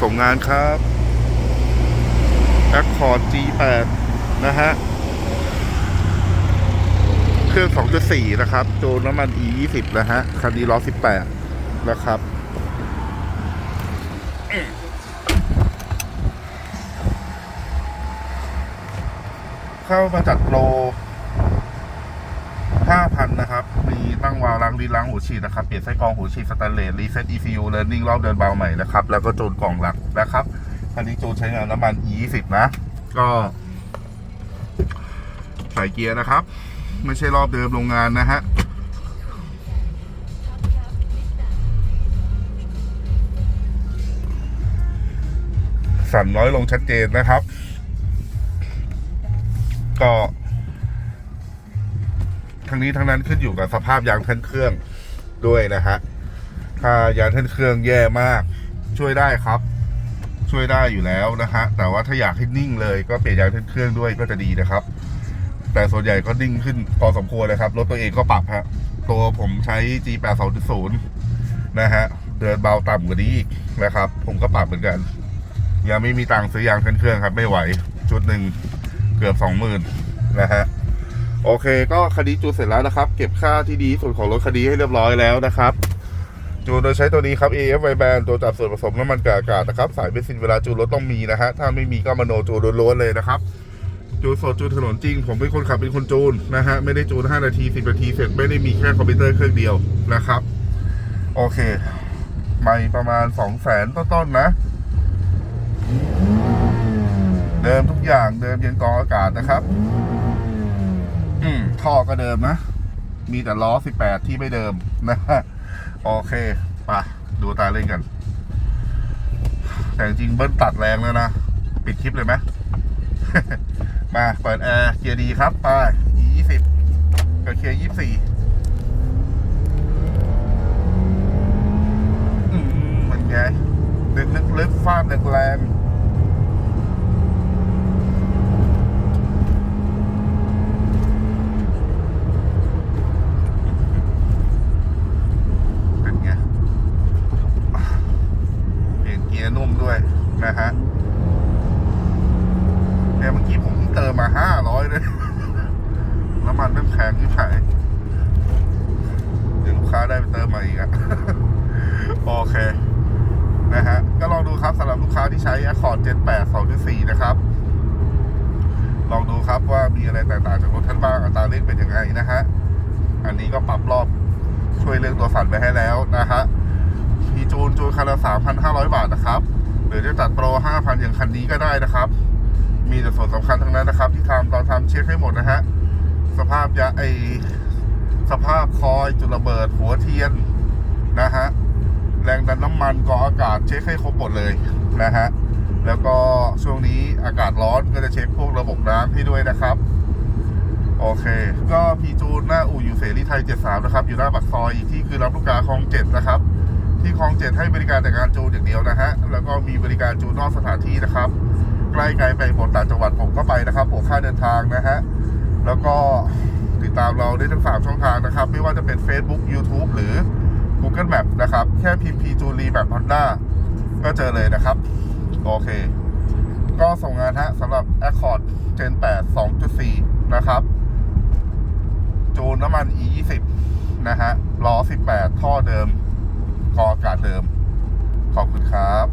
ส่งงานครับ Accord G8 นะฮะ เครื่อง 2.4 นะครับโจนน้ำมัน E20 นะฮะ คันนี้ล้อ18 นะครับเข้ามาจัดโปร 5,000 นะครับ มี ตั้งวาล์วล้างลิ้นล้างหัวฉีดนะครับ เปลี่ยนไส้กรองหัวฉีดสแตนเลสรีเซ็ต ECU เลิร์นิ่งรอบเดินเบาใหม่นะครับ แล้วก็จูนกล่องหลักนะครับคันนี้จูนใช้งานน้ำมัน E20 นะ ก็ใส่เกียร์นะครับ ไม่ใช่รอบเดิมโรงงานนะฮะสั่นน้อยลงชัดเจนนะครับ ก็ ทั้งนี้ทั้งนั้นขึ้นอยู่กับสภาพยางแท่นเครื่องด้วยนะฮะถ้ายางแท่นเครื่องแย่มาก ช่วยได้ครับ ช่วยได้อยู่แล้วนะฮะแต่ว่าถ้าอยากให้นิ่งเลยก็เปลี่ยนยางแท่นเครื่องด้วยก็จะดีนะครับ แต่ส่วนใหญ่ก็นิ่งขึ้นพอสมควรเลยครับรถตัวเองก็ปรับฮะตัวผมใช้ G8 2.0 นะฮะเดินเบาต่ำกว่านี้อีกนะครับ ผมก็ปรับเหมือนกัน ยังไม่มีตังค์ซื้อยางแท่นเครื่องครับไม่ไหว ชุดหนึ่งเกือบสองหมื่นนะฮะ โอเค ก็คดีจูนเสร็จแล้วนะครับ เก็บค่าที่ดีที่สุดของรถคดีให้เรียบร้อยแล้วนะครับ จูนโดยใช้ตัวนี้ครับ AF y band ตัวจับส่วนผสมน้ำมันกับอากาศนะครับ สายเบนซินเวลาจูนรถต้องมีนะฮะ ถ้าไม่มีก็มโนจูนล้วนๆเลยนะครับ จูนสดจูนถนนจริง ผมเป็นคนขับเป็นคนจูนนะฮะ ไม่ได้จูน 5 นาที 10 นาทีเสร็จไม่ได้มีแค่คอมพิวเตอร์เครื่องเดียวนะครับ โอเค ไม่ประมาณ 2 0 0แสนต้นๆนะเดิมทุกอย่างเดิมยันกองอากาศนะครับ อืมท่อก็เดิมนะ มีแต่ล้อ 18 ที่ไม่เดิมนะฮะโอเคปะดูตาเล่นกัน แต่จริงเบิ้ลตัดแรงแล้วนะ ปิดคลิปเลยไหมมาเปิดแอร์เกียร์ดีครับไป E20 กับเกียร์24อืมมันไง ดึกลึกๆฟาดแรงๆ ด้วยนะฮะเนี่ยเมื่อกี้ผมเติมมาห้าร้อยเลยน้ำมันเริ่มแพงที่ไหนเดี๋ยวลูกค้าได้ไปเติมมาอีกอะโอเค นะฮะ ก็ลองดูครับสำหรับลูกค้าที่ใช้ Accord Gen 8 2.4 นะครับ ลองดูครับว่ามีอะไรแตกต่างจากรถท่านบ้างอัตราเร่งเป็นยังไงนะฮะ อันนี้ก็ปรับรอบช่วยเรื่องตัวสั่นไปให้แล้วนะฮะมีจูนจูนคันละ3,500 บาทนะครับ หรือจะจัดโปร 5,000 อย่างคันนี้ก็ได้นะครับ มีแต่ส่วนสำคัญทั้งนั้นนะครับ ที่ทำตอนทำเช็คให้หมดนะฮะ สภาพยาไอสภาพคอยจุดระเบิดหัวเทียนนะฮะ แรงดันน้ำมันกออากาศเช็คให้ครบหมดเลยนะฮะ แล้วก็ช่วงนี้อากาศร้อนก็จะเช็คพวกระบบน้ำให้ด้วยนะครับโอเค ก็พีจูนหน้าอู่อยู่เสรีไทย 73 นะครับ อยู่หน้าปากซอยอีกที่คือรับลูกค้าคลอง 7 นะครับ ที่คลอง7ให้บริการแต่การจูนอย่างเดียวนะฮะ แล้วก็มีบริการจูนนอกสถานที่นะครับ ใกล้ไกลไปหมดต่างจังหวัดผมก็ไปนะครับบวกค่าเดินทางนะฮะ แล้วก็ติดตามเราได้ทั้ง 3 ช่องทางนะครับ ไม่ว่าจะเป็น Facebook YouTube หรือ Google Map นะครับ แค่พิมพ์พีจูรีแบบฮอนด้าก็เจอเลยนะครับ โอเค ก็ส่งงานฮะสำหรับ Accord Gen 8 2.4 นะครับ จูนน้ำมัน E20 นะฮะล้อ 18 ท่อเดิม กออากาศเดิม ขอบคุณครับ